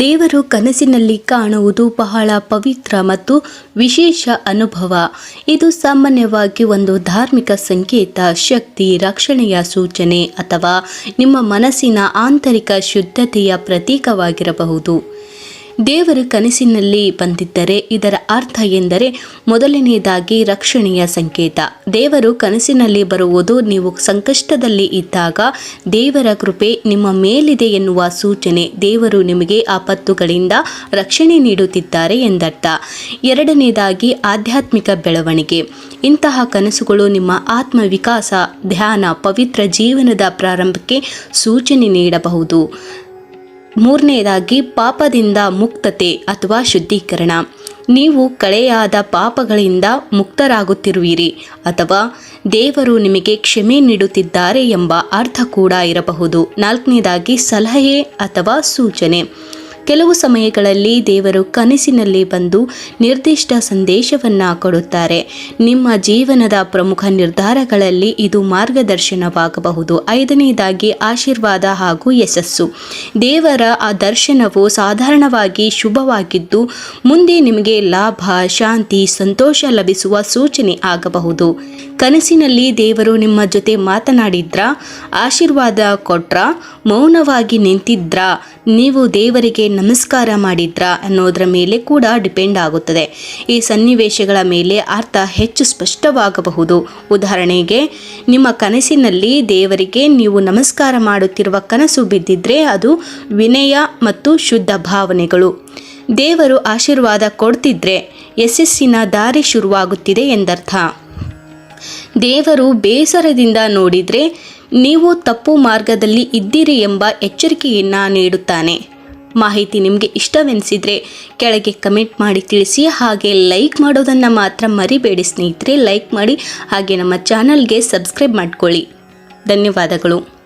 ದೇವರು ಕನಸಿನಲ್ಲಿ ಕಾಣುವುದು ಬಹಳ ಪವಿತ್ರ ಮತ್ತು ವಿಶೇಷ ಅನುಭವ. ಇದು ಸಾಮಾನ್ಯವಾಗಿ ಒಂದು ಧಾರ್ಮಿಕ ಸಂಕೇತ, ಶಕ್ತಿ, ರಕ್ಷಣೆಯ ಸೂಚನೆ ಅಥವಾ ನಿಮ್ಮ ಮನಸ್ಸಿನ ಆಂತರಿಕ ಶುದ್ಧತೆಯ ಪ್ರತೀಕವಾಗಿರಬಹುದು. ದೇವರು ಕನಸಿನಲ್ಲಿ ಬಂದಿದ್ದರೆ ಇದರ ಅರ್ಥ ಎಂದರೆ ಮೊದಲನೆಯದಾಗಿ ರಕ್ಷಣೆಯ ಸಂಕೇತ. ದೇವರು ಕನಸಿನಲ್ಲಿ ಬರುವುದು ನೀವು ಸಂಕಷ್ಟದಲ್ಲಿ ಇದ್ದಾಗ ದೇವರ ಕೃಪೆ ನಿಮ್ಮ ಮೇಲಿದೆ ಎನ್ನುವ ಸೂಚನೆ ದೇವರು ನಿಮಗೆ ಆಪತ್ತುಗಳಿಂದ ರಕ್ಷಣೆ ನೀಡುತ್ತಿದ್ದಾರೆ ಎಂದರ್ಥ. ಎರಡನೇದಾಗಿ ಆಧ್ಯಾತ್ಮಿಕ ಬೆಳವಣಿಗೆ. ಇಂತಹ ಕನಸುಗಳು ನಿಮ್ಮ ಆತ್ಮವಿಕಾಸ, ಧ್ಯಾನ, ಪವಿತ್ರ ಜೀವನದ ಪ್ರಾರಂಭಕ್ಕೆ ಸೂಚನೆ ನೀಡಬಹುದು. ಮೂರನೆಯದಾಗಿ ಪಾಪದಿಂದ ಮುಕ್ತತೆ ಅಥವಾ ಶುದ್ಧೀಕರಣ. ನೀವು ಕಳೆಯಾದ ಪಾಪಗಳಿಂದ ಮುಕ್ತರಾಗುತ್ತಿರುವಿರಿ ಅಥವಾ ದೇವರು ನಿಮಗೆ ಕ್ಷಮೆ ನೀಡುತ್ತಿದ್ದಾರೆ ಎಂಬ ಅರ್ಥ ಕೂಡ ಇರಬಹುದು. ನಾಲ್ಕನೇದಾಗಿ ಸಲಹೆ ಅಥವಾ ಸೂಚನೆ. ಕೆಲವು ಸಮಯಗಳಲ್ಲಿ ದೇವರು ಕನಸಿನಲ್ಲಿ ಬಂದು ನಿರ್ದಿಷ್ಟ ಸಂದೇಶವನ್ನು ಕೊಡುತ್ತಾರೆ. ನಿಮ್ಮ ಜೀವನದ ಪ್ರಮುಖ ನಿರ್ಧಾರಗಳಲ್ಲಿ ಇದು ಮಾರ್ಗದರ್ಶನವಾಗಬಹುದು. ಐದನೇದಾಗಿ ಆಶೀರ್ವಾದ ಹಾಗೂ ಯಶಸ್ಸು. ದೇವರ ಆ ದರ್ಶನವು ಸಾಧಾರಣವಾಗಿ ಶುಭವಾಗಿದ್ದು, ಮುಂದೆ ನಿಮಗೆ ಲಾಭ, ಶಾಂತಿ, ಸಂತೋಷ ಲಭಿಸುವ ಸೂಚನೆ ಆಗಬಹುದು. ಕನಸಿನಲ್ಲಿ ದೇವರು ನಿಮ್ಮ ಜೊತೆ ಮಾತನಾಡಿದ್ರ, ಆಶೀರ್ವಾದ ಕೊಟ್ರ, ಮೌನವಾಗಿ ನಿಂತಿದ್ರ, ನೀವು ದೇವರಿಗೆ ನಮಸ್ಕಾರ ಮಾಡಿದ್ರ ಅನ್ನೋದರ ಮೇಲೆ ಕೂಡ ಡಿಪೆಂಡ್ ಆಗುತ್ತದೆ. ಈ ಸನ್ನಿವೇಶಗಳ ಮೇಲೆ ಅರ್ಥ ಹೆಚ್ಚು ಸ್ಪಷ್ಟವಾಗಬಹುದು. ಉದಾಹರಣೆಗೆ, ನಿಮ್ಮ ಕನಸಿನಲ್ಲಿ ದೇವರಿಗೆ ನೀವು ನಮಸ್ಕಾರ ಮಾಡುತ್ತಿರುವ ಕನಸು ಬಿದ್ದಿದ್ರೆ ಅದು ವಿನಯ ಮತ್ತು ಶುದ್ಧ ಭಾವನೆಗಳು. ದೇವರು ಆಶೀರ್ವಾದ ಕೊಡ್ತಿದ್ರೆ ಯಶಸ್ಸಿನ ದಾರಿ ಶುರುವಾಗುತ್ತಿದೆ ಎಂದರ್ಥ. ದೇವರು ಬೇಸರದಿಂದ ನೋಡಿದರೆ ನೀವು ತಪ್ಪು ಮಾರ್ಗದಲ್ಲಿ ಇದ್ದೀರಿ ಎಂಬ ಎಚ್ಚರಿಕೆಯನ್ನು ನೀಡುತ್ತಾನೆ. ಮಾಹಿತಿ ನಿಮಗೆ ಇಷ್ಟವೆನಿಸಿದರೆ ಕೆಳಗೆ ಕಮೆಂಟ್ ಮಾಡಿ ತಿಳಿಸಿ, ಹಾಗೆ ಲೈಕ್ ಮಾಡೋದನ್ನು ಮಾತ್ರ ಮರಿಬೇಡಿ ಸ್ನೇಹಿತರೆ. ಲೈಕ್ ಮಾಡಿ, ಹಾಗೆ ನಮ್ಮ ಚಾನಲ್ಗೆ ಸಬ್ಸ್ಕ್ರೈಬ್ ಮಾಡ್ಕೊಳ್ಳಿ. ಧನ್ಯವಾದಗಳು.